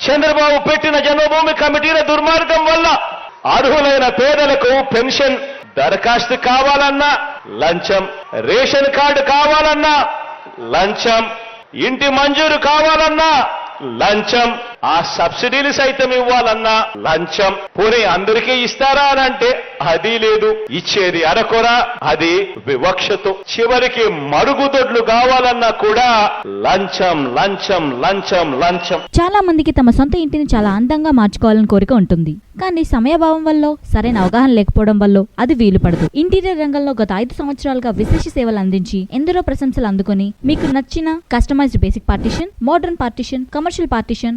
చంద్రబాబు పెట్టిన జన్మభూమి కమిటీల దుర్మార్గం వల్ల అర్హులైన పేదలకు పెన్షన్ దరఖాస్తు కావాలన్నా లంచం రేషన్ కార్డు కావాలన్నా లంచం ఇంటి మంజూరు కావాలన్నా లంచం. ఆ సబ్సిడీలు సైతం ఇవ్వాలన్నా లంచం పోనీ అందరికీ ఇస్తారా అని అంటే అది లేదు. ఇచ్చేది అరకొర అది వివక్షతో. చివరికి మరుగుదొడ్లు కావాలన్నా కూడా లంచం లంచం లంచం లంచం. చాలా మందికి తమ సొంత ఇంటిని చాలా అందంగా మార్చుకోవాలని కోరిక ఉంటుంది. కానీ సమయభావం వల్ల సరైన అవగాహన లేకపోవడం వల్ల అది వీలు పడదు. ఇంటీరియర్ రంగంలో గత ఐదు సంవత్సరాలుగా విశేష సేవలు అందించి ఎందరో ప్రశంసలు అందుకొని మీకు నచ్చిన customized basic partition modern partition commercial partition